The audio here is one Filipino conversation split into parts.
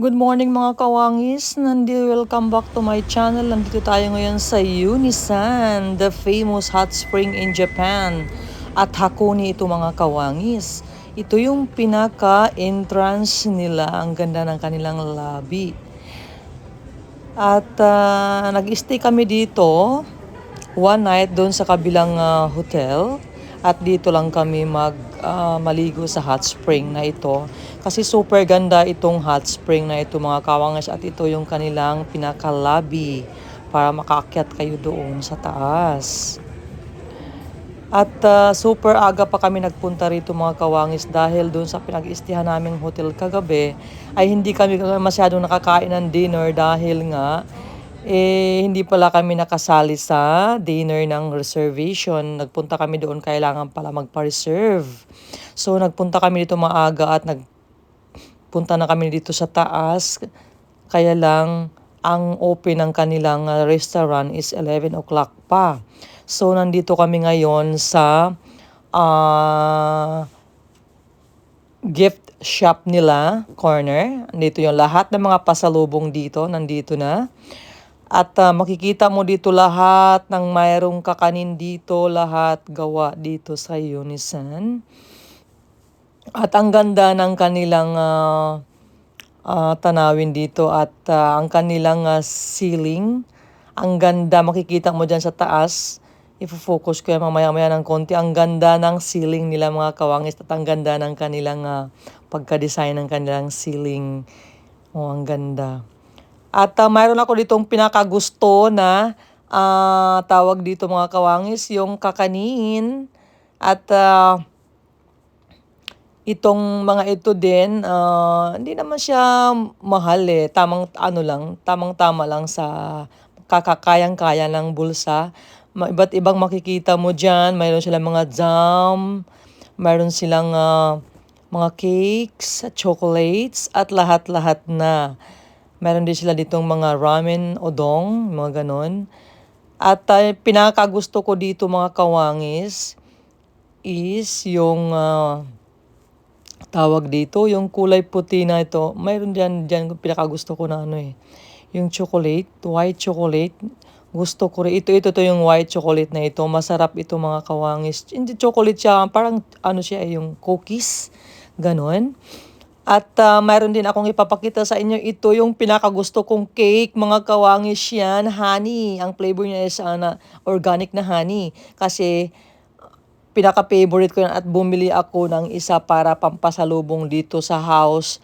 Good morning mga kawangis. Nandi, welcome back to my channel. Nandito tayo ngayon sa Unisan, the famous hot spring in Japan. At Hakone ito mga kawangis. Ito yung pinaka-entrance nila. Ang ganda ng kanilang lobby. At ah, nag-stay kami dito one night doon sa kabilang ah, hotel. At dito lang kami mag ah, maligo sa hot spring na ito. Kasi super ganda itong hot spring na ito mga kawangas at ito yung kanilang pinaka-lobby para makaakyat kayo doon sa taas. At ah, super aga pa kami nagpunta rito mga kawangis dahil doon sa pinag-istihan naming hotel kagabi ay hindi kami masyadong nakakain ng dinner dahil nga eh hindi pala kami nakasali sa dinner ng reservation. Nagpunta kami doon kailangan pala magpa-reserve. So nagpunta kami dito maaga at nagpunta na kami dito sa taas. Kaya lang ang open ng kanilang uh, restaurant is 11 o'clock pa. So nandito kami ngayon sa ah, gift shop nila, corner. Nandito yung lahat ng mga pasalubong dito, nandito na. At ah, makikita mo dito lahat ng mayroong kakanin dito, lahat gawa dito sa Unisan. At ang ganda ng kanilang ah, ah, tanawin dito at ah, ang kanilang ah, ceiling. Ang ganda, makikita mo dyan sa taas. Ifo-focus ko yan mamaya-maya ng konti. Ang ganda ng ceiling nila mga kawangis at ang ganda ng kanilang ah, pagka-design ng kanilang ceiling. Oh, ang ganda. At ah, mayroon ako ditong pinakagusto na ah, tawag dito mga kawangis, yung kakanin. At ah, itong mga ito din, ah, hindi naman siya mahal eh. Tamang ano lang, tamang-tama lang sa kakakayang-kaya ng bulsa. Iba't ibang makikita mo dyan. Mayroon silang mga jam, mayroon silang ah, mga cakes, chocolates, at lahat-lahat na. Meron din sila ditong mga ramen, odong, mga ganon. At ah, pinakagusto ko dito mga kawangis is yung ah, tawag dito, yung kulay puti na ito. Mayroon dyan, dyan pinakagusto ko na ano eh. Yung chocolate, white chocolate. Gusto ko rin. Ito, ito to yung white chocolate na ito. Masarap ito mga kawangis. Hindi chocolate siya, parang ano siya eh, yung cookies. Ganon. At ah, mayroon din akong ipapakita sa inyo. Ito yung pinakagusto kong cake. Mga kawangis yan. Honey. Ang flavor niya is ana, organic na honey. Kasi pinaka-favorite ko yan at bumili ako ng isa para pampasalubong dito sa house.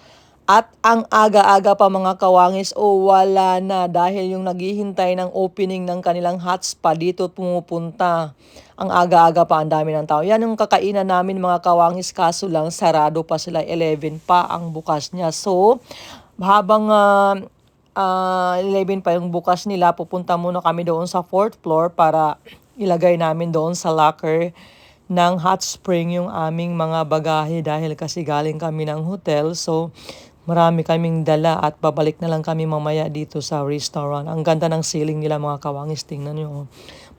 At ang aga-aga pa mga kawangis, oh wala na dahil yung naghihintay ng opening ng kanilang hot spa dito pumupunta. Ang aga-aga pa ang dami ng tao. Yan yung kakainan namin mga kawangis kaso lang sarado pa sila 11 pa ang bukas niya. So habang ah, ah, 11 pa yung bukas nila, pupunta muna kami doon sa fourth floor para ilagay namin doon sa locker ng hot spring yung aming mga bagahe dahil kasi galing kami ng hotel. So, marami kaming dala at babalik na lang kami mamaya dito sa restaurant. Ang ganda ng ceiling nila mga kawangis. Tingnan nyo. oh.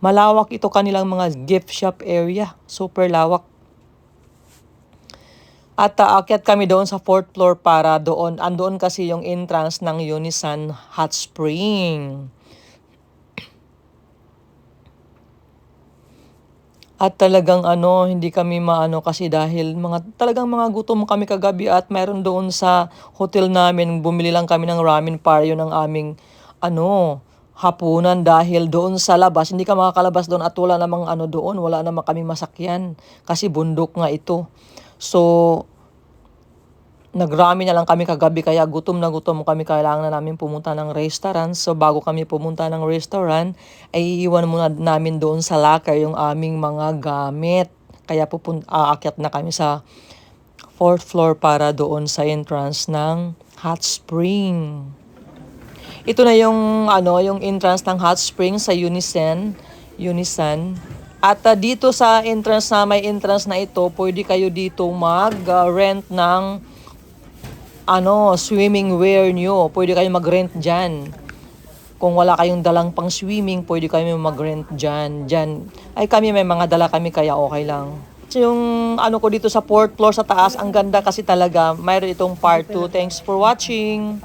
Malawak ito kanilang mga gift shop area. Super lawak. At uh, aakyat kami doon sa fourth floor para doon, andoon kasi yung entrance ng Unisan Hot Spring. At talagang ano, hindi kami maano kasi dahil mga talagang mga gutom kami kagabi at meron doon sa hotel namin, bumili lang kami ng ramen para yun ang aming ano, hapunan dahil doon sa labas, hindi ka makakalabas doon at wala namang ano doon, wala namang kami masakyan kasi bundok nga ito. So, nagrami na lang kami kagabi kaya gutom na gutom kami. Kailangan na namin pumunta ng restaurant. So bago kami pumunta ng restaurant ay iiwan muna namin doon sa locker yung aming mga gamit. Kaya pupun aakyat na kami sa fourth floor para doon sa entrance ng hot spring. Ito na yung ano yung entrance ng hot spring sa Unison Unisan at ah, dito sa entrance na may entrance na ito pwede kayo dito mag-rent ng ano, swimming wear nyo. Pwede kayo mag-rent dyan. Kung wala kayong dalang pang swimming, pwede kayo mag-rent dyan. dyan. Ay kami may mga dala kami kaya okay lang. So, yung ano ko dito sa fourth floor sa taas, ang ganda kasi talaga. Mayroon itong part 2. Thanks for watching.